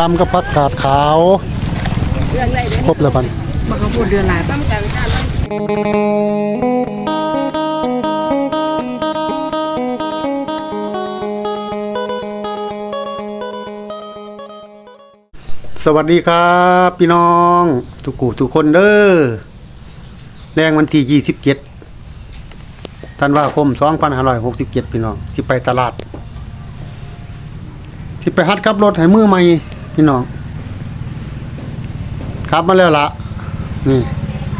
ลำกับผักกาดขาวเรื่องอะไรเด้ครบแล้วบันมันก็พูดเดือนไหนปั้มกันกันแล้วสวัสดีครับ พี่น้อง ทุกกูทุกคนเด้อแรงวันที่ยี่สิบเจ็ดธันวาคมสองพันห้าร้อยหกสิบเจ็ดพี่น้องที่ไปตลาด ที่ไปฮัดขับรถให้มือใหม่พี่น้องขับมาแล้วละนี่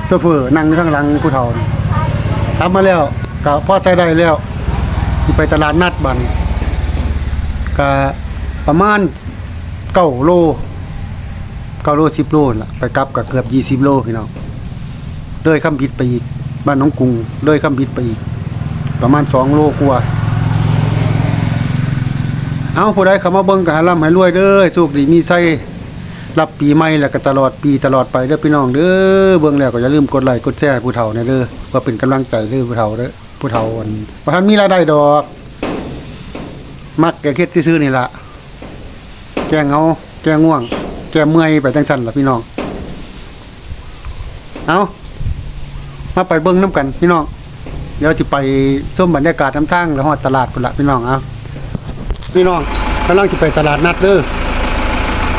โชเฟอร์นั่งอยู่ข้างหลังผู้เฒ่าขับมาแล้วก็พอใช้ได้แล้วที่ไปตลาดนัดบันก็ประมาณเก้าโลเก้าโลสิบโลล่ะไปกลับก็เกือบยี่สิบโลพี่น้องเลยคำบิดไปอีกบ้านน้องกรุงเลยคำบิดไปอีก ประมาณสองโลกว่า เอาผู้ใดเขามาเบิ่งก็ให้ร่ำให้รวยเด้อสุขดีมีไส้รับปีใหม่แล้วก็ตลอดปีตลอดไปเด้อพี่น้องเด้อเบิ่งแล้วก็อย่าลืมกดไลค์กดแชร์ผู้เฒ่าแน่เด้อเพื่อเป็นกำลังใจเด้อผู้เฒ่าเด้อผู้เฒ่าอันบ่ทันมีรายได้ดอก มักแกเฮ็ดซื่อนี่ละแกงเหงาแกง่วง แกเมื่อยไปจังซั่นล่ะพี่น้อง เอามาไปเบิ่งนํกันพี่น้องเดี๋ยวสิไปชมบรรยากาศน้ำทางแล้วฮอดตลาดพุ่นละพี่น้องเอา พี่น้องกำลังจะไปตลาดนัดเด้อ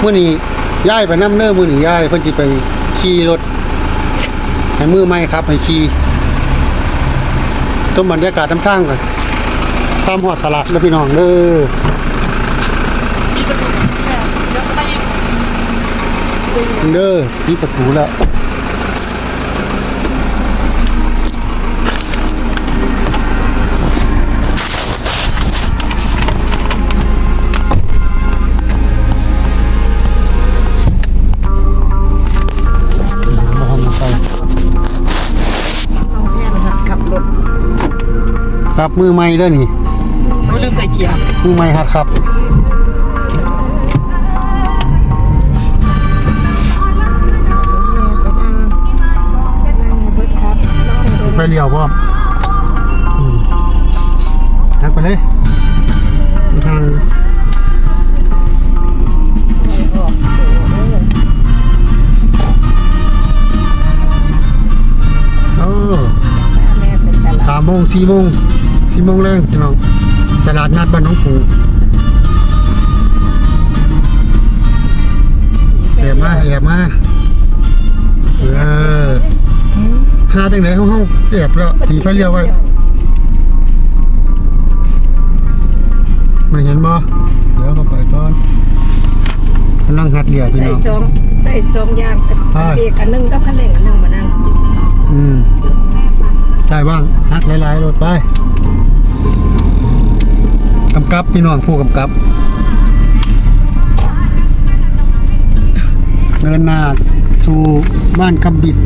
มื้อนี้ย้ายไปน้ำเด้อมื้อนี้ย้ายเพิ่นสิไปขี่รถให้มือใหม่ครับให้ขี่ต้มบรรยากาศน้ำทางก่อนซ้ำหอดตลาดเด้อพี่น้องเด้อเด้อที่ประตูแล้ว ครับมือใหม่เด้อนี่เขาลืมใส่เกียร์มือใหม่หัดครับไปเลี้ยวบ่อืมนักไปเลยไปทางโอ้แม่เป็นตลาดสามโมงสี่โมง สี่โมงแรงพี่น้องตลาดนัดบ้านน้องปูแอบมาแอบมาเออหาจังไหนห้องห้องแอบแล้วถีไฟเลี้ยวไว้ไม่เห็นบ่เดี๋ยวเข้าไปก่อนกำลังหัดเลี้ยวพี่ใส่น้องซองใส่ซองยางกับใช่เบรกอันหนึงกับคันเร่งอันหนึงมานั่งอืมได้บ้างหักหลายๆรถไป กำกับพี่น้องผู้กำกับ เดินหน้าสู่บ้านคำบิด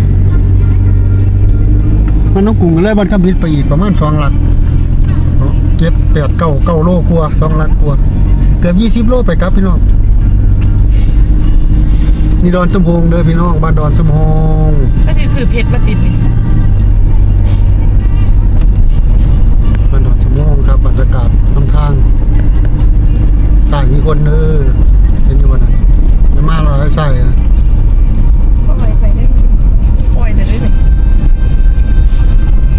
มันน้องกรุงเลยบ้านคำบิดไปอีกประมาณสองหลักเจ็ดแปดเก้าเก้าโลกว่าสองหลักกว่าเกือบยี่สิบโลไปครับพี่น้องนี่ดอนสมพงษ์เด้อพี่น้องบ้านดอนสมพงษ์ก็จะซื้อเพชรมาติดนี่บ้านดอนสมพงษ์ครับบรรยากาศน้ำทางใส่มีคนเออเห็นอยู่วันนั้นไม่มาหรอกใส่นะก็ไปไปได้โอ้ยแต่ได้เลย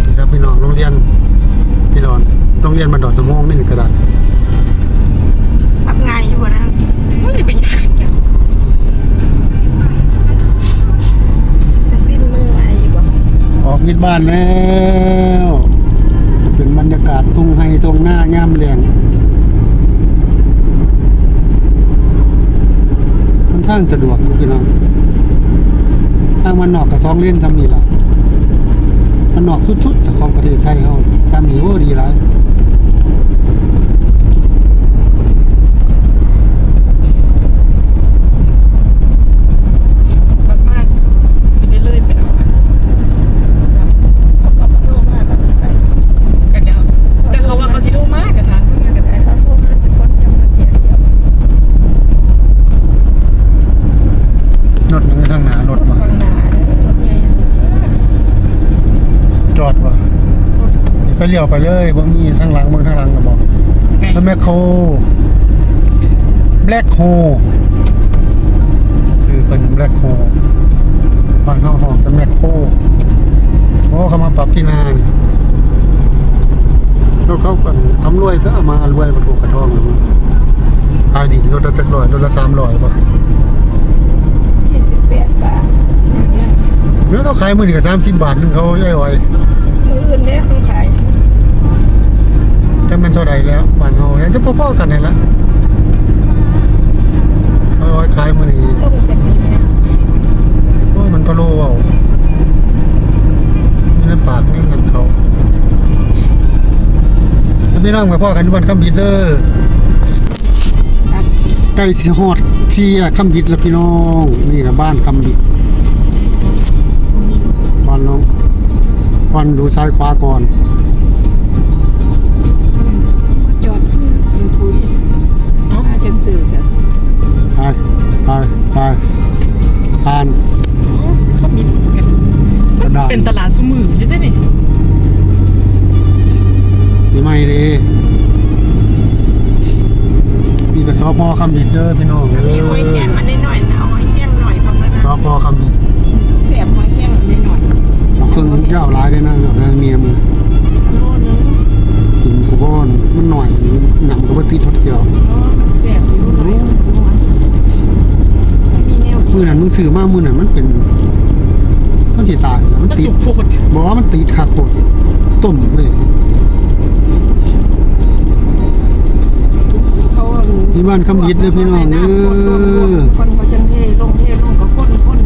นี่ครับพี่น้องโรงเรียนพี่ดอนโรงเรียนบ้านดอนสมพงษ์นี่ก็ได้ทำไงอยู่นะมันจะเป็นยังไงจะสิ้นมืออะไรอยู่บ่ออกมิดบ้านแล้ว เป็นบรรยากาศทุ่งไฮทุ่งหน้าย่ามแรง ข้างสะดวกอยู่พี่น้องทางมันนอกกับสองเล่นทำนี่ละมันนอกชุดๆของประเทศไทยเขาทำนี่โอ้ดีหลาย มากๆสิได้เลยไปเอากันก็โทรมาก็สิไปกันเดียวแต่เขาว่าเขาสิโทรมากกันทางเพื่อนกันได้เขาโทรมาสิคนยังมาเสียเดียว รถยังไงทางหน้ารถมา ข้างหน้ารถใหญ่ จอดว่ะ นี่ก็เลี้ยวไปเลยบ่มีทางหลังเบิ่งทางหลังก็บอกไกลแล้วแมคโครแบล็คโฮเป็นแมคโครบ้านเฮาห้องเป็นแมคโครโอ้เขามาปรับที่นานี่แล้วเขาเป็นทำรวยก็เอามารวยมาถูกกระทองเลยขายดีรถละจักร้อยรถละสามร้อยป่ะยี่สิบแปดบาทเนี่ยแล้วเขาขายมือหนึ่งกับสามสิบบาทนึงเขาย่อยไว้มืออื่นเนี่ยเขาขายจะ มันเท่าไรแล้วบ้านเฮาเห็นจะพ่อๆกันนี่ละเอาไว้ขายมือนี้โอ้ยมันพะโล้เอาไม่ได้ปากนี่เงินเขาจะไม่นั่งไปพ่อกันที่บ้านคำบิดเด้อรับใกล้สิฮอดที่แยกคำบิดแล้วพี่น้องนี่นะบ้านคำบิดบ้านน้องบ้านดูซ้ายขวาก่อนำบิดเด้อพี่น้องเด้มีหอยแครงมาได้หน่อยนะเอาหอยแครงหน่อยเพราะมันสพคำบิดเสียบหอยแครงมาได้หน่อยเอาเครื่องยาวหลายได้นะเอาแรงเมียมือโลนึงกินกูก้อนมันหน่อยหนำก็บ่ติดทดเกี่ยวมันเสียบอยู่หน่อยมีแนวมือนั้นมึงซื้อมามือนั้นมันเป็นมันสิตายแล้วมันมันติดสุกโพดบอกว่ามันติดหักโคตรต้มเว้ย ที่บ้านคำบิดเด้อพี่น้องเด้อคนเขาจังเทลงเทลงก็คนคน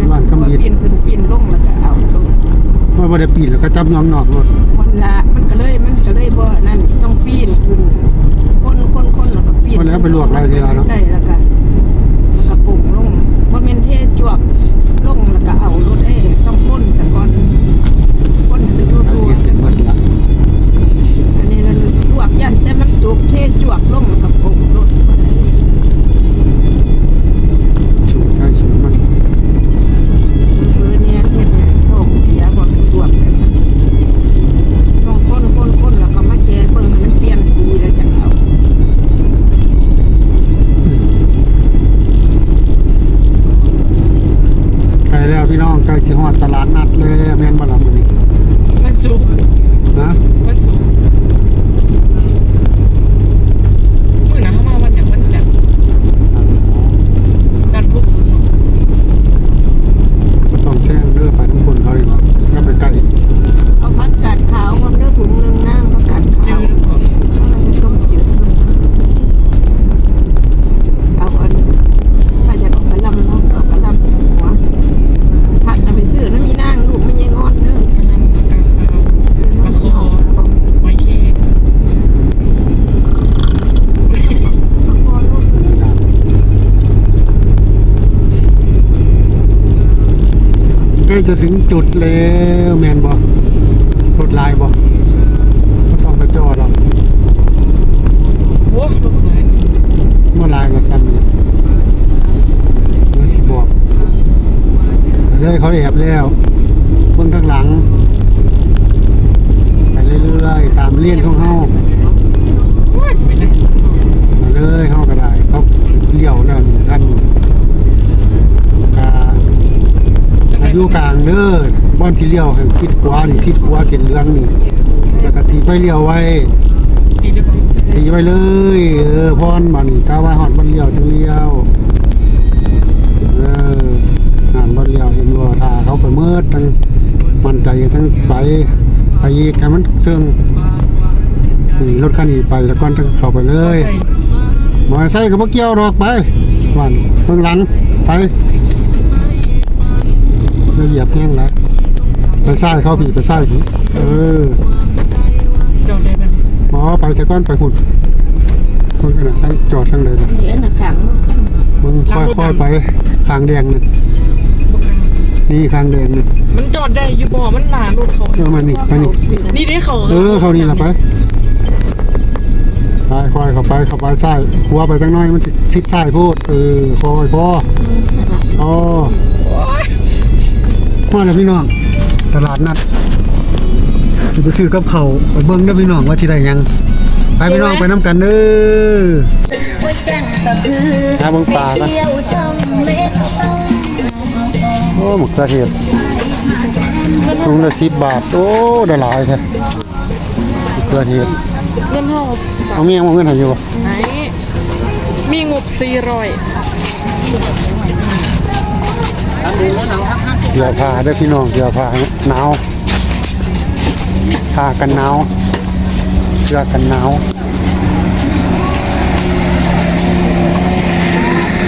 ปีนขึ้นปีนลงแล้วก็เอาลงว่าบ่ได้ปีนแล้วก็จับน้องนอกรถมันละมันก็เลยมันก็เลยบ่นั่นต้องปีนขึ้นคนคนคนแล้วก็ปีนว่าแล้วไปลวกไรทีละเนาะได้แล้วก็ก จะถึงจุดแล้วแมนบ่รถลายบ่บ่ต้องไปจอดหรอกโอ้ลูกไหนเมื่อลายมาซ้ำเนี่ยเมื่อสิบอกเลยเขาแอบแล้วเพิ่งข้างหลังไปเรื่อยๆตามเลี่ยนของเฮาเลยเฮาก็ได้เขาเลี้ยวแล้วนี่กันกา อายุกลางเด้อบ้านที่เลี้ยวให้ชิดขวานี่ชิดขวาเส้นเหลืองนี่แล้วก็ทีไปเลี้ยวไว้ทีไปเลยเออพรบันกาว่าฮอดบ้านเลี้ยวจังเลี้ยวเออนั่นบ้านเลี้ยวเห็นว่าถ้าเขาไปเมิดทั้งมันใจทั้งไปไปอีกให้มันเสื่งรถคันนี้ไปแล้วก่อนทั้งเข้าไปเลยมอเตอร์ไซค์ก็บ่เกี่ยวดอกไปวันเบื้องหลังไป แล้วเหยียบแห้งแล้วไปซ้ายเข้าผีไปซ้ายผีเออจอดได้ไหมหมอไปแต่ก้อนไปหุ่นเพิ่งขนาดทั้งจอดทั้งเลยนะเหลือหน้าขังมึงค่อยๆไปทางแดงนี่บุกกันนี่ทางแดงนี่มันจอดได้อยู่บ่มันหนาลูกเขาเออมานี่ไปนี่นี่ได้เขาเออเขานี่ละไปไปค่อยเข้าไปเข้าไปซ้ายหัวไปตั้งน้อยมันชิดซ้ายพูดเออคอยพออ๋อ โอ้ยมาแล้วพี่น้องตลาดนัดจะไปซื้อกับเขาวไปเบิ้งเด้อพี่น้องว่าที่ได้หยังไปพี่น้องไปน้ำกันเด้อว่าแจ้งก็คือหาเบิ่งปลากันเที่ยวช่องเล็กต้องหมกกระเทียมถุงละสิบบาท โอ้ได้หลายแท้หมกกระเทียมเงินเท่าเอาเมียงมาเงินให้อยู่บ่ไหนมีงบสี่ร้อย เสื้อผ้าด้อพี่น้องเสื้อผ้าหนาวผ้ากันหนาวเสื้อกันหนาว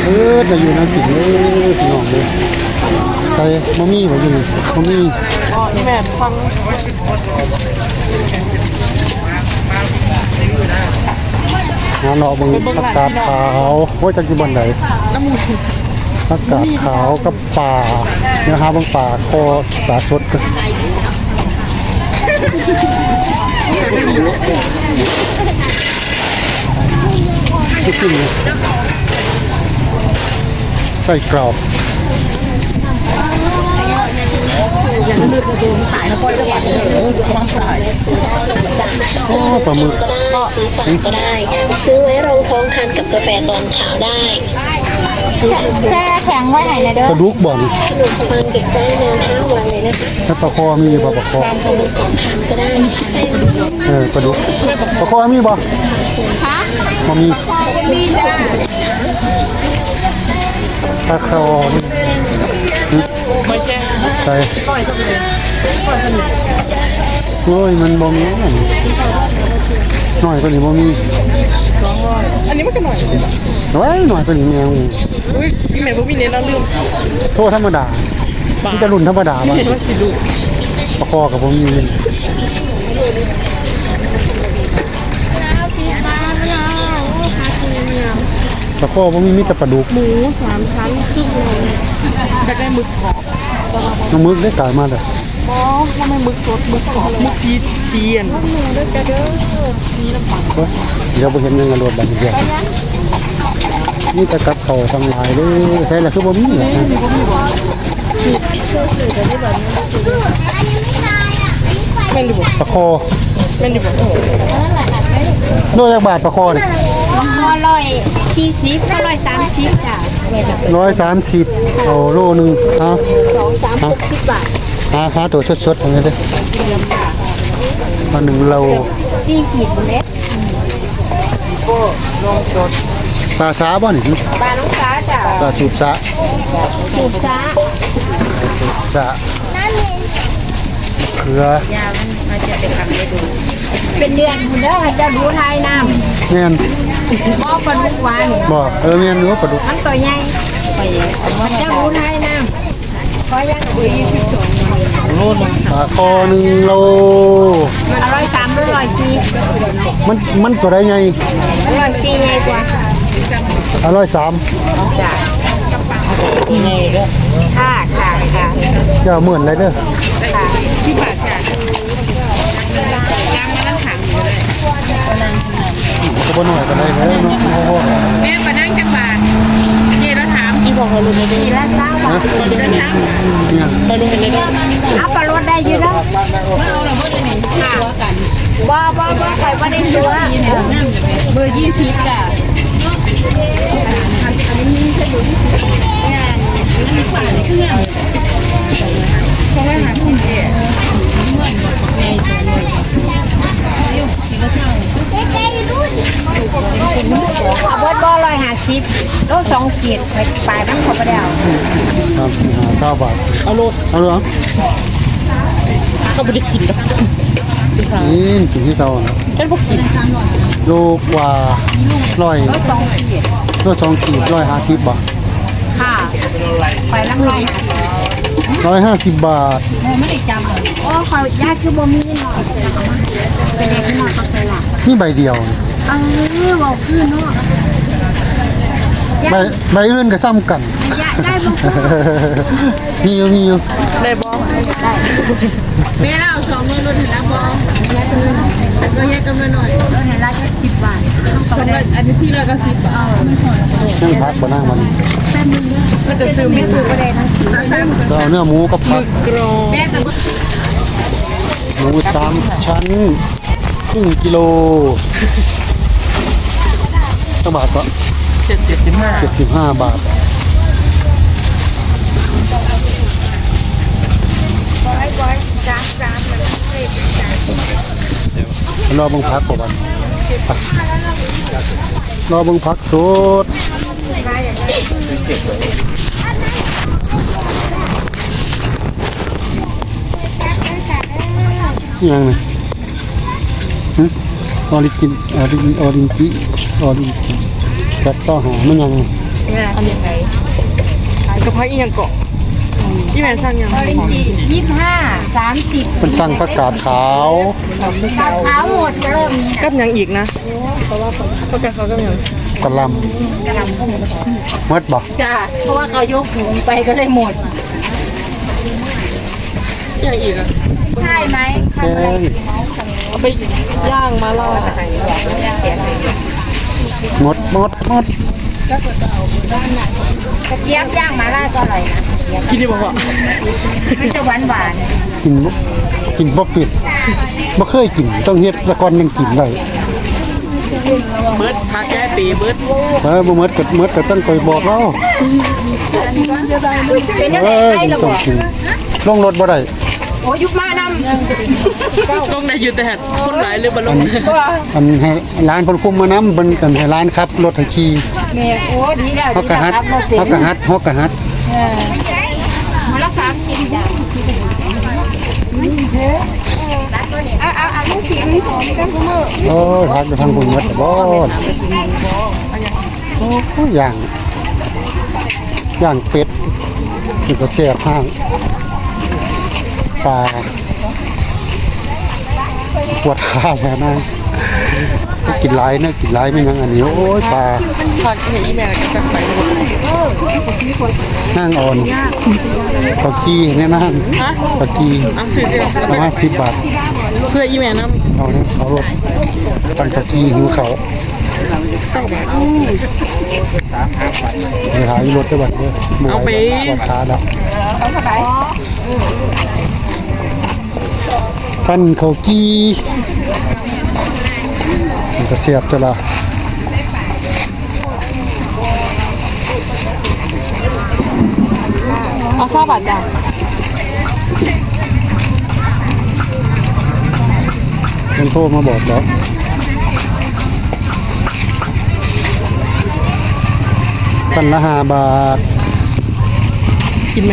เออจะอยู่น้ำกินเลยพี่น้องเลยใส่มะมี่บ่อยู่นี่มะมี่อ๋อแม่ฟังหาเลาเบิ่งผักกาดขาวโอ้ยจักอยู่บนไหนน้ำมู อากกาศขาวกับป่านะครับบางป่าคอปลาสดกั นที่กินเลยใส่กรอบโอ้ปลาหมึกก็ได้ซื้อฝากก็ได้ ซื้อไว้รองท้องทานกับกาแฟตอนเช้าได้ซื้อทำบุญแช่แข็งไว้ไหนนะเด้อปลาดุกบ่อนขนมปังเด็กได้นานห้าวันเลยนะคะถ้าปลาคอมีบ่ปลาคอทำบุญของทานก็ได้เออปลาดุกปลาคอมีบ่บ่มีปลาคอนี่ไม่ แจ้งใส่โอ้ยมันบ่มีหน่อยกว่านี้บ่มีอันนี้มันก็หน่อยโอ้ยหน่อยกว่านี้แมวอุ้ยพี่แม่บ่มีเน้นเราลืมโทษธรรมดามันจะรุ่นธรรมดาบ่เห็นว่าสิลูกปลาคอกับบ่มีปลาคอบ่มีมีแต่ปลาดุกหมูสามชั้นครึ่งโลอยากได้หมึกกรอบ น้ำมึกได้กลายมาเลยอ๋อทำไมหมึกสดมึกกรอบมึกชีเชียนโอ๊ยเดี๋ยวบ่เห็นยังกระโดดบันี้เดียวนี่จะกลับเขาทางลายด้อใช่แล้วคือบ่มีอะนะแม่นดิบ่ปลาคอแม่นดิบ่โลจักบาทปลาคอเนี่ห้าร้อย สี่สิบห้าร้อยสามสิบจ้ะ130เอาโลหนึงเอาสองสามหกสิบบาทหาหาตัวสดๆตรงนี้เด้อมาหนึ่งโลสี่ขีดเล็กปลาสาบ่นี่ปลาน้องฟ้าจ้ะปลาสูบสาสูบจ้าสาเกลือ ยามันมันจะเป็นคำได้ดู เป็นเดือนคุณเด้อจะดูไทยน้แม่นำหม้อปลาดุกหวานบ่เออแม่นอยู่ว่าปลาดุกมันตัวใหญ่มันจะดูไทยน้ำพอยังดีปลาคอหนึ่งโล มันอร่อยสามอร่อยสี่มันมันตัวใดใหญ่อร่อยสี่ใหญ่กว่าอร่อยสามจ้ะค่ะค่ะค่ะ อย่าเหมือนเลยเด้อค่ะที่บาทจ้ะยางมานั่งขังอยู่เลย ก็บ่น้อยก็ได้แล้วเนาะเพราะว่าแม่มานั่งจังบาทเจแล้วถามอีบอกเขารู้ไหมทีละเก้าบาทเดินทาเนี่ยเขารู้ไหมเลยเอาปลาลดได้ยู่แล้วเอาเราเมื่อไหร่ตัวกันบ่บ่บ่ใครบ่ได้ตัวเบอร์ยี่สิบจ้ะอยู่ที่สิบเอาเบิดบ่ร้อยห้าสิบโลสอง ขีดไปปลายมันเขาบ่ได้เอาตามสี่หาเก้าบาทเอาโลเอาเลยเหรอเขาไม่ได้กินหรอกพี่สาวนี่สิ่งที่เราเนาะฉันพวกกินโลกว่าร้อยโลสองขีดโลสองขีดร้อยห้าสิบบาทค่ะไปน้ำร้อยห้าสิบร้อยห้าสิบบาทไม่ได้จำเลยโอ้เขาญาติคือบ่มีหน่อยเป็นเด็กหน่อยก็เคยละนี่ใบเดียวเออบอกคือเนาะ ใบใบอื่นก็ซ้ำกันอยากได้บ่มีอยู่มีอยู่ได้บอแม่เราสองมือรถถึงแล้วบอเราแยกกันมาหน่อยเราเห็นราคาสิบบาทสองร้อยอันนี้ที่เราก็สิบบาทนั่งพักบ่นั่งมันมันจะซื้อไม่ถูกก็ได้ทั้งสี่ก็เอาเนื้อหมูกับผักกรอแม่จะหมูสามชั้นครึ่งกิโลตั้งบาทก็ เจ็ดสิบห้า75 บาท บอยบอยจานจานมันเยจรอเบังพักก่อนรอเบังพักสุดย่างนี้ยังไงออริจินออรินออริจิออริจิ แบบซ่อหามันยังไงอันนี้ไงกระเพาะอีหยังเกาะอีแม่นสั่งยังยี่สิบห้าสามสิบเป็นสั่งประกาศขาวเท้าหมดเริ่มนี้กับหยังอีกนะเพราะว่าเขาแกเขากับหยังกะหลำมัดบ่จ้าเพราะว่าเขายกถุงไปก็เลยหมดหยังอีกอะใช่ไหมแกงเอาไปย่างมาล่อกด หมดหมดกระเจี๊ยบย่างมาล่าก็อร่อยนะกินดีบ่พ่อมันจะหวานหวานกินบ่กินบ่ปิดบ่เคยกินต้องเฮ็ดละก่อนยังกินได้เบิดพักแก้ปีเบิดเออบ่หมดก็หมดก็ต้องไปบอกเราเป็นยังเอไงอใช่หรอต้องกินลงรถบ่ได้ โอ้ยุบมานำลงได้อยู่แต่คนหลายเลยบ่ลงอันให้ร้านเพิ่นคุมมานำเพิ่นกันให้ร้านขับรถให้ขี่เมย์โอ้ดีแล้วเฮาก็ฮัดเฮาก็ฮัดเฮาก็ฮัดมาละสามสิบจ้าเอาเอาเอาลูกสีหอมกันคุณมือโอ้ยฮักไปทางพุ่นหมดบ่โอ้ยย่างย่างเป็ดนี่ก็แซ่บห้าง ปลาปวดขาแล้วนะกินหลายนะกินหลายไม่ยังอันนี้ โอ้ยปลาพักเห็นอีแม่ก็จะไปหมดนั่งอ่อนปลากีเนี่ยนั่งฮะปลากีเอาซื้อสิประมาณสิบบาท เพื่ออีแม่นำเอาเนี่ยเขารถตั้งปลากีหิวเขาไปหาอยู่รถได้บัดเด้อบ่หวปวดขาแล้ว ปั้นเขากีมันก็เสียบจะละเอาซาบาทจ้ะมันโทรมาบอกแล้วปั้นละห้าบาท กินไหม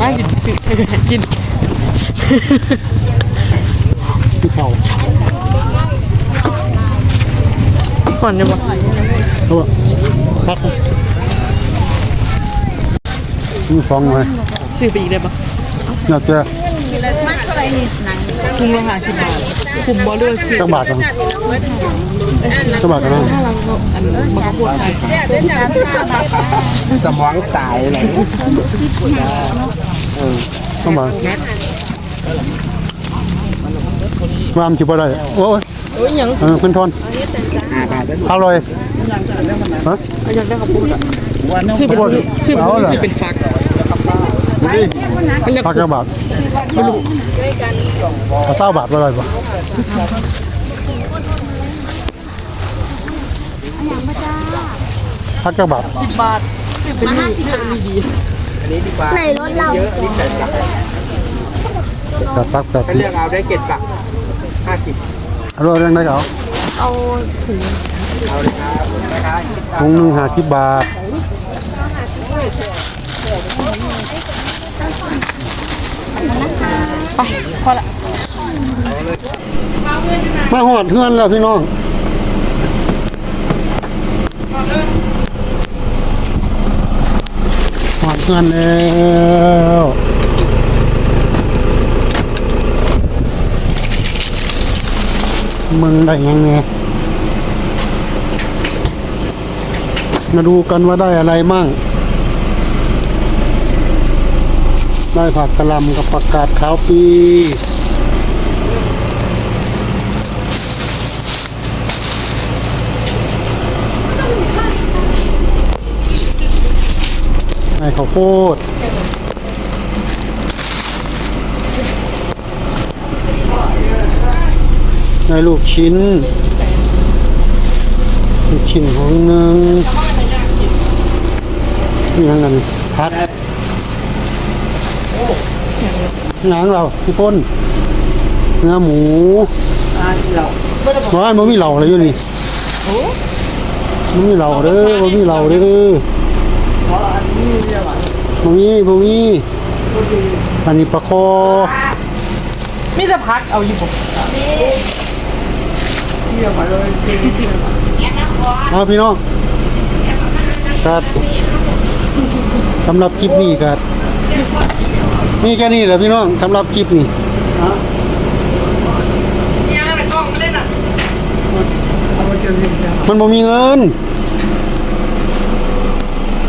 มากินกินที่ เขาก่อนจะบ่ตัวพักมีฟองไหมซื้อไปอีกได้บ่อยากจะถุงละ50บาทคุมบ่เลือกซื้อจังบาทกันจังบาทกันนะถ้าเราอันบ่ก็พูดไทยสมองตายเลยเออจังบาท วามจิบอะไรโอ้ยโอ้ยหยังเออขึ้นทนอร่อยฮะเอาอยากได้ข้าวปุ้นอะซื้อเป็นซื้อเป็นเอาเหรอซื้อเป็นฟักมันอยากพักกระบาทไม่รู้เอาเศร้าบาทอร่อยปะพักกระบาท10บาทซื้อเป็นนี่มีดีในรถเราแปดพักแปดสิบเลือกเอาได้เจ็ดปัก ห้าสิบอร่อยเรื่องได้เหรอเอาถุงเอาเลยครับนะคะถุงหนึ่งห้าสิบบาทไปพอละมาหอดเพื่อนแล้วพี่น้องหอดเพื่อนแล้ว มึงได้ยังไงมาดูกันว่าได้อะไรมั่ง ได้ผักกะลำกับผักกาดขาวปีได้ข้าวโพด ได้ลูกชิ้น ลูกชิ้นของหนึ่งนี่ยังไงพักหนังเราพี่พ้นเนื้อหมูห้าที่เราว่าบ่มีเหล่าเลยอยู่นี่บ่มีเหล่าเด้อบ่มีเหล่าเด้อบ่มีบ่มีอันนี้ปลาคอมีแต่พักเอาอยู่บ่ เอาพี่น้องครับสำหรับคลิปนี้ก็มีแค่นี้แหละพี่น้องสำหรับคลิปนี้มันบ่มีเงิน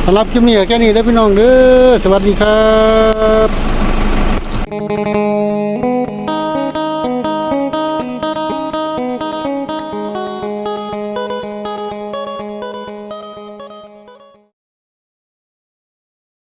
สำหรับคลิปนี้แค่นี้แล้วพี่น้องเด้อสวัสดีครับ